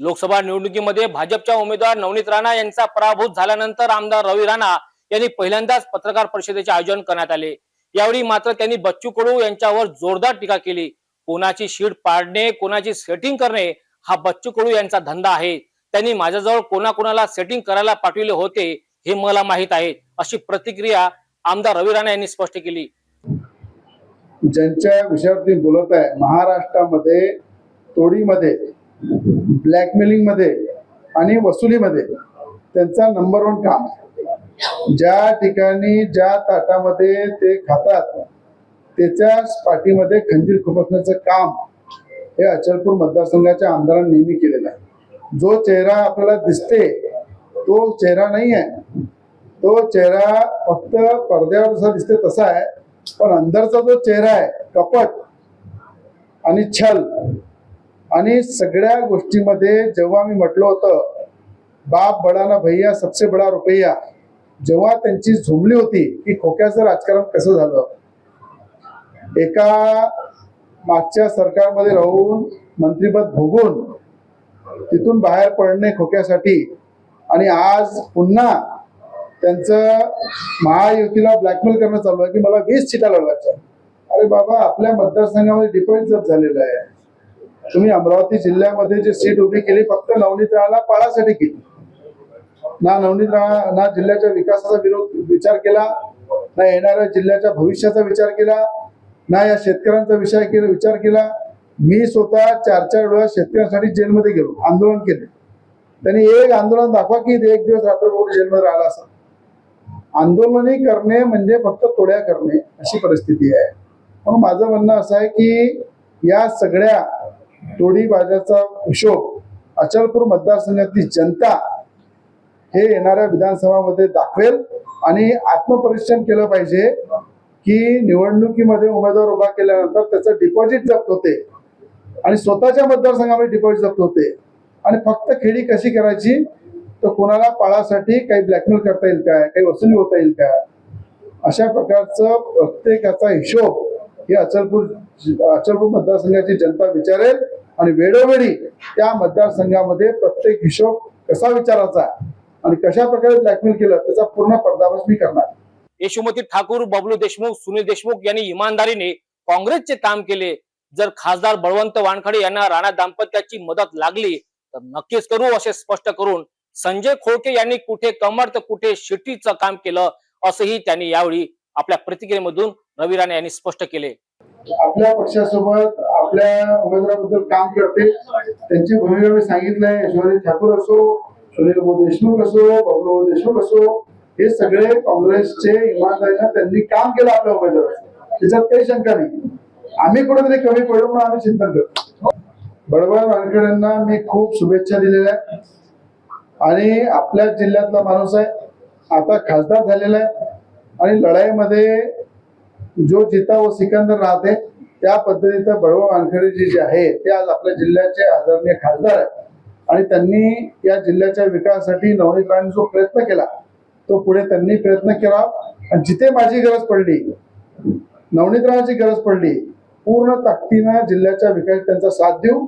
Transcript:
लोकसभा निवडणुकीमध्ये भाजपच्या उमेदवार नवनीत राणा यांचा पराभूत झाल्यानंतर आमदार रवी राणा यांनी पहिल्यांदाच पत्रकार परिषदेचे आयोजन करण्यात आले. यावेळी मात्र त्यांनी बच्चू कडू यांच्यावर जोरदार टीका केली. कोणाची शीट पाडणे कोणाची सेटिंग करणे हा बच्चू कडू यांचा धंदा आहे. त्यांनी माझ्याजवळ कोणाकोणाला सेटिंग करायला पाठविले होते हे मला माहीत आहे अशी प्रतिक्रिया आमदार रवी राणा यांनी स्पष्ट केली. ज्यांच्या विषयावरती बोलत आहे महाराष्ट्रामध्ये तोडीमध्ये ब्लॅकमेलिंगमध्ये आणि वसुलीमध्ये त्यांचा नंबर वन काम. ज्या ठिकाणी ज्या ताटामध्ये ते खातात त्याच्याच पाठीमध्ये खंजीर खुपसण्याचं काम हे अचलपूर मतदारसंघाच्या आमदारांनी नेहमी केलेलं आहे. जो चेहरा आपल्याला दिसते तो चेहरा नाही आहे तो चेहरा फक्त पडद्यावर जसा दिसते तसा आहे पण अंदरचा जो चेहरा आहे कपट आणि छल आणि सगळ्या गोष्टीमध्ये जेव्हा मी म्हटलं होतं बाप बडाना भैया सबसे बडा रुपया जेव्हा त्यांची झुमली होती की खोक्याचं राजकारण कसं झालं? एका मागच्या सरकारमध्ये राहून मंत्रीपद भोगून तिथून बाहेर पडणे खोक्यासाठी. आणि आज पुन्हा त्यांचं महायुतीला ब्लॅकमेल करणं चालू आहे की मला वीस सीटा लढवायच्या अरे बाबा आपल्या मतदारसंघामध्ये डिपॉझिट झालेलं आहे. तुम्ही अमरावती जिल्ह्यामध्ये जे सीट उभी केली फक्त नवनीत राणाला पाळासाठी केली. ना नवनीत राणा ना जिल्ह्याच्या विकासाचा विरोध विचार केला ना येणाऱ्या जिल्ह्याच्या भविष्याचा विचार केला ना या शेतकऱ्यांचा विषय केला विचार केला. मी स्वतः चार चार वेळा शेतकऱ्यांसाठी जेलमध्ये गेलो आंदोलन केले. त्यांनी एक आंदोलन दाखवा की एक दिवस रात्रभर जेलमध्ये राहिला असं आंदोलनही करणे म्हणजे फक्त तोड्या करणे अशी परिस्थिती आहे. म्हणून माझं म्हणणं असं आहे की या सगळ्या तोडीबाजाचा हिशोब अचलपूर मतदारसंघातली जनता हे येणाऱ्या विधानसभामध्ये दाखवेल आणि आत्मपरीक्षण केलं पाहिजे की निवडणुकीमध्ये उमेदवार उभा केल्यानंतर त्याचं डिपॉझिट जप्त होते. आणि स्वतःच्या मतदारसंघामध्ये डिपॉझिट जप्त होते. आणि फक्त खेळी कशी करायची? तर कोणाला पाळासाठी काही ब्लॅकमेल करता येईल काय? काही वसुली होता येईल काय? अशा प्रकारचं प्रत्येकाचा हिशोब हे अचलपूर अचलपूर मतदारसंघाची जनता विचारेल. आणि वेळोवेळी त्या मतदारसंघामध्ये प्रत्येक हिशोब कसा विचारायचा आणि कशा प्रकारे ब्लॅकमेल केलं त्याचा पूर्ण पर्दाफाश मी करणार. यशोमती ठाकूर बबलू देशमुख सुनील देशमुख यांनी इमानदारीने काँग्रेसचे काम केले. जर खासदार बळवंत वानखडे यांना राणा दाम्पत्याची मदत लागली तर नक्कीच करू असे स्पष्ट करून संजय खोळके यांनी कुठे कमर तर कुठे शिट्टीचं काम केलं असंही त्यांनी यावेळी आपल्या प्रतिक्रियेमधून रवी राणे यांनी स्पष्ट केले. आपल्या पक्षासोबत आपल्या उमेदवाराबद्दल काम करते. त्यांची भूमिका मी सांगितलंय. यशवंत ठाकूर असो सुनील भाऊ देशमुख असो बाबूराव देशमुख असो हे सगळे काँग्रेसचे इमानदारीनं त्यांनी काम केलं आपल्या उमेदवार त्याच्यात काही शंका नाही. आम्ही कुठेतरी कमी पडू म्हणून आम्ही चिंतन करतो. बडबड वानखेड्यांना मी खूप शुभेच्छा दिलेल्या आहेत. आणि आपल्या जिल्ह्यातला माणूस आहे. आता खासदार झालेला आहे. आणि लढाईमध्ये जो जिता व सिकंदर राहते त्या पद्धतीचं बळवळ वानखेडे जे आहे ते आज आपल्या जिल्ह्याचे आदरणीय खासदार आहेत. आणि त्यांनी या जिल्ह्याच्या विकासासाठी नवनीत जो प्रयत्न केला तो पुढे त्यांनी प्रयत्न केला. आणि जिथे माझी गरज पडली नवनीकरणाची गरज पडली पूर्ण ताकदीनं जिल्ह्याच्या विकास त्यांचा साथ देऊ.